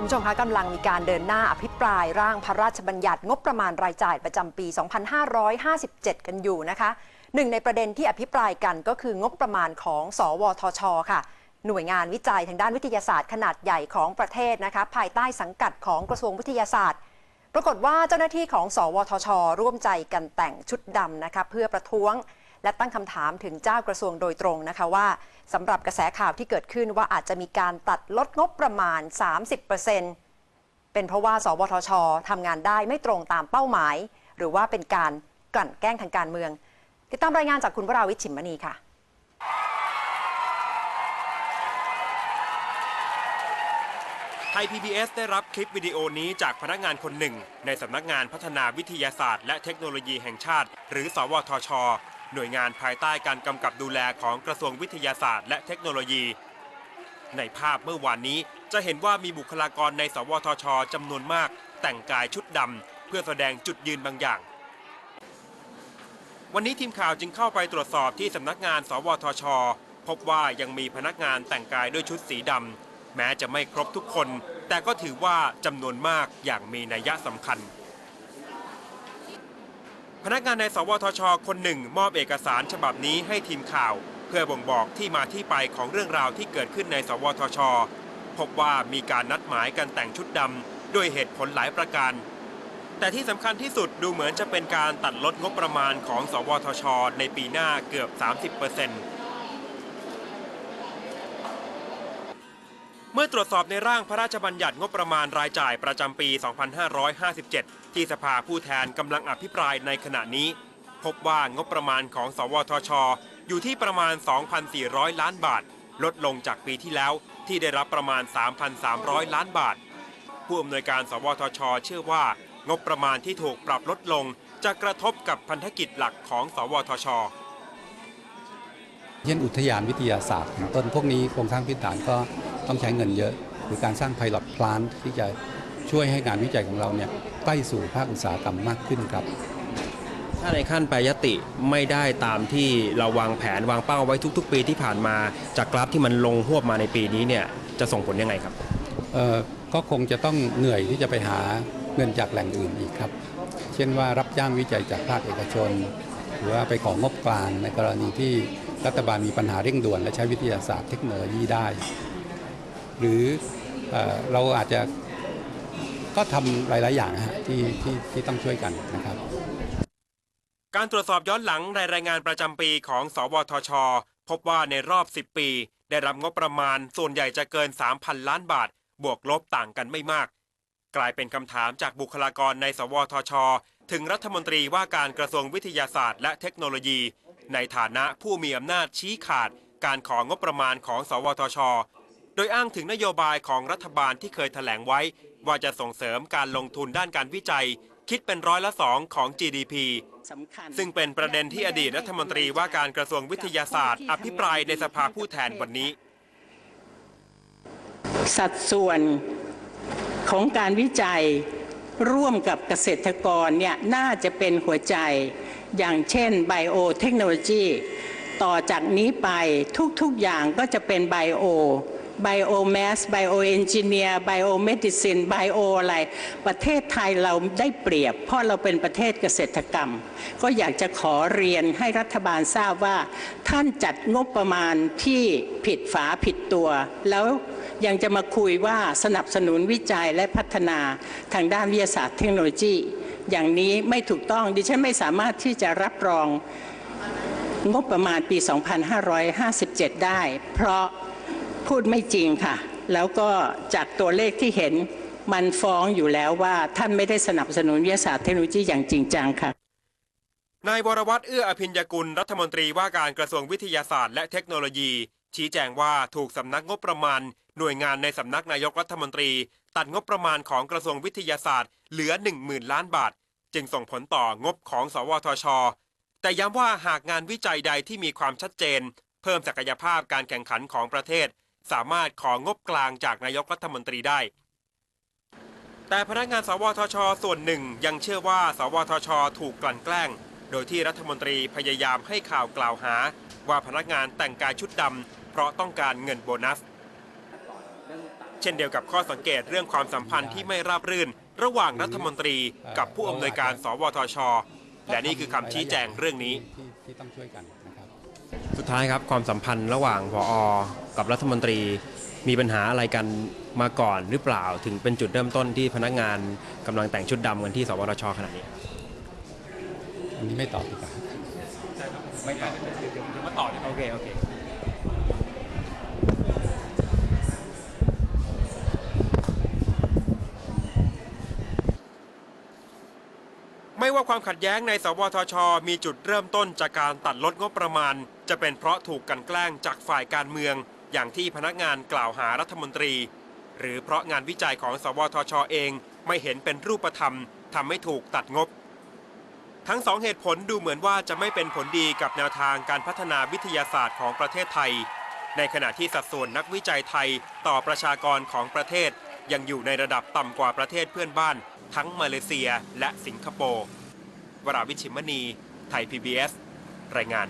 คุณผู้ชมคะกำลังมีการเดินหน้าอภิปรายร่างพระราชบัญญัติงบประมาณรายจ่ายประจำปี 2557 กันอยู่นะคะหนึ่งในประเด็นที่อภิปรายกันก็คืองบประมาณของ สวทช ค่ะ หน่วยงานวิจัยทางด้านวิทยาศาสตร์ขนาดใหญ่ของประเทศนะคะภายใต้สังกัดของกระทรวงวิทยาศาสตร์ ปรากฏว่าเจ้าหน้าที่ของ สวทช ร่วมใจกันแต่งชุดดำนะคะเพื่อประท้วง และตั้งคำถามถึงเจ้ากระทรวงโดยตรงนะคะว่าสำหรับกระแสข่าวที่เกิดขึ้นว่าอาจจะมีการตัดลดงบประมาณ 30%เป็นเพราะว่า สวทชทำงานได้ไม่ตรงตามเป้าหมาย หรือว่าเป็นการกลั่นแกล้งทางการเมือง ติดตามรายงานจากคุณวราวิชชิมมณีค่ะไทย PBS ได้รับคลิปวิดีโอนี้จากพนักงานคนหนึ่ง ในสำนักงานพัฒนาวิทยาศาสตร์ และเทคโนโลยีแห่งชาติ หรือ สวทช หน่วยงานภายใต้การกำกับดูแลของกระทรวงวิทยาศาสตร์และเทคโนโลยี ในภาพเมื่อวานนี้จะเห็นว่ามีบุคลากรในสวทชจำนวนมาก แต่งกายชุดดำเพื่อแสดงจุดยืนบางอย่าง วันนี้ทีมข่าวจึงเข้าไปตรวจสอบที่สำนักงาน สวทช พบว่ายังมีพนักงานแต่งกายด้วยชุดสีดำแม้จะไม่ครบทุกคน แต่ก็ถือว่าจำนวนมากอย่างมีนัยสำคัญ พนักงานในสวทช คนหนึ่ง มอบเอกสารฉบับนี้ให้ทีมข่าว เพื่อบ่งบอกที่มาที่ไปของเรื่องราวที่เกิดขึ้นในสวทช พบว่ามีการนัดหมายกันแต่งชุดดำด้วยเหตุผลหลายประการ แต่ที่สำคัญที่สุดดูเหมือนจะเป็นการตัดลดงบประมาณของ สวทช ในปีหน้าเกือบ 30%เมื่อตรวจสอบในร่างพระราชบัญญัติงบประมาณรายจ่ายประจำปี 2557 ที่สภาผู้แทนกำลังอภิปรายในขณะนี้ พบว่างบประมาณของ สวทช อยู่ที่ประมาณ 2,400 ล้านบาท ลดลงจากปีที่แล้วที่ได้รับประมาณ 3,300 ล้านบาท ผู้อำนวยการสวทช เชื่อว่างบประมาณที่ถูกปรับลดลงจะกระทบกับพันธกิจหลักของ สวทช เช่นอุทยานวิทยาศาสตร์ ต้นพวกนี้โครงสร้างพื้นฐานก็ ต้องใช้เงินเยอะ หรือการสร้างไพลอตพลานที่จะช่วยให้งานวิจัยของเราเนี่ยใกล้สู่ภาคอุตสาหกรรมมากขึ้นครับ ถ้าในขั้นแปรยติไม่ได้ตามที่เราวางแผนวางเป้าไว้ทุก ๆ ปีที่ผ่านมาจากกราฟที่มันลงหวบมาในปีนี้เนี่ยจะส่งผลยังไงครับเอ่อก็คงจะต้องเหนื่อยที่จะไปหาเงินจากแหล่งอื่นอีกครับ เช่นว่ารับจ้างวิจัยจากภาคเอกชน หรือว่าไปของงบกลางในกรณีที่รัฐบาลมีปัญหาเร่งด่วน และใช้วิทยาศาสตร์เทคโนโลยีได้ หรือเอ่อเราอาจจะก็ทำหลาย ๆ อย่างฮะที่ที่ที่ต้องช่วยกันนะครับ การตรวจสอบย้อนหลังในรายงานประจำปีของ สวทช พบว่าในรอบ 10 ปี ได้รับงบประมาณส่วนใหญ่จะเกิน 3,000 ล้านบาท บวกลบต่างกันไม่มาก กลายเป็นคำถามจากบุคลากรใน สวทช ถึงรัฐมนตรีว่าการกระทรวงวิทยาศาสตร์และเทคโนโลยี ในฐานะผู้มีอำนาจชี้ขาดการของงบประมาณของ สวทช ดยอ้างถึงนโยบายของรัฐบาลที่เคยแถลงไว้ ว่าจะส่งเสริมการลงทุนด้านการวิจัย คิดเป็นร้อยละสองของ GDP ซึ่งเป็นประเด็นที่อดีตรัฐมนตรีว่าการกระทรวงวิทยาศาสตร์ อภิปรายในสภาผู้แทนวันนี้ สัดส่วนของการวิจัยร่วมกับเกษตรกรเนี่ยน่าจะเป็นหัวใจ อย่างเช่นไบโอเทคโนโลยีต่อจากนี้ไปทุกๆอย่างก็จะเป็นไบโอ ไบโอแมสไบโอเอนจิเนียร์ไบโอเมดิซินไบโออะไร ประเทศไทยเราได้เปรียบ เพราะเราเป็นประเทศเกษตรกรรม ก็อยากจะขอเรียนให้รัฐบาลทราบว่า ท่านจัดงบประมาณที่ผิดฝาผิดตัว แล้วยังจะมาคุยว่าสนับสนุนวิจัยและพัฒนาทางด้านวิทยาศาสตร์เทคโนโลยี อย่างนี้ไม่ถูกต้องดิฉันไม่สามารถที่จะรับรองงบประมาณปี 2557 ได้ เพราะ พูดไม่จริงค่ะ แล้วก็จากตัวเลขที่เห็นมันฟ้องอยู่แล้วว่าท่านไม่ได้สนับสนุนวิทยาศาสตร์เทคโนโลยีอย่างจริงจังค่ะนายวรวัตรเอื้ออภิญญกุลรัฐมนตรีว่าการกระทรวงวิทยาศาสตร์และเทคโนโลยี ชี้แจงว่าถูกสำนักงบประมาณ หน่วยงานในสำนักนายกรัฐมนตรี ตัดงบประมาณของกระทรวงวิทยาศาสตร์เหลือ 10,000 ล้านบาท จึงส่งผลต่องบของ สวทช แต่ย้ำว่าหากงานวิจัยใดที่มีความชัดเจน เพิ่มศักยภาพการแข่งขันของประเทศ สามารถของบกลางจากนายกรัฐมนตรีได้ แต่พนักงานสวทช ส่วนหนึ่งยังเชื่อว่า สวทช ถูกกลั่นแกล้ง โดยที่รัฐมนตรีพยายามให้ข่าวกล่าวหา ว่าพนักงานแต่งกายชุดดำเพราะต้องการเงินโบนัส เช่นเดียวกับข้อสังเกตเรื่องความสัมพันธ์ที่ไม่ราบรื่น ระหว่างรัฐมนตรีกับผู้อำนวยการ สวทช และนี่คือคำชี้แจงเรื่องนี้ที่ต้องช่วยกัน ท้ายครับความสัมพันธ์ระหว่างพอกับรัฐมนตรี มีปัญหาอะไรกันมาก่อนหรือเปล่าถึงเป็นจุดเริ่มต้นที่พนักงานกำลังแต่งชุดดำกันที่สวทชขณะนี้อันนี้ไม่ตอบดีกว่าไม่ตอบเดี๋ยวมาต่อโอเคโอเค ไม่ว่าความขัดแย้งในสวทช มีจุดเริ่มต้นจากการตัดลดงบประมาณ จะเป็นเพราะถูกกันแกล้งจากฝ่ายการเมือง อย่างที่พนักงานกล่าวหารัฐมนตรี หรือเพราะงานวิจัยของสวทช เองไม่เห็นเป็นรูปธรรมทำให้ถูกตัดงบ ทั้งสองเหตุผลดูเหมือนว่าจะไม่เป็นผลดีกับแนวทางการพัฒนาวิทยาศาสตร์ของประเทศไทย ในขณะที่สัดส่วนนักวิจัยไทยต่อประชากรของประเทศ ยังอยู่ในระดับต่ำกว่าประเทศเพื่อนบ้าน ทั้งมาเลเซียและสิงคโปร์ วราวิชิมณี ไทย PBS รายงาน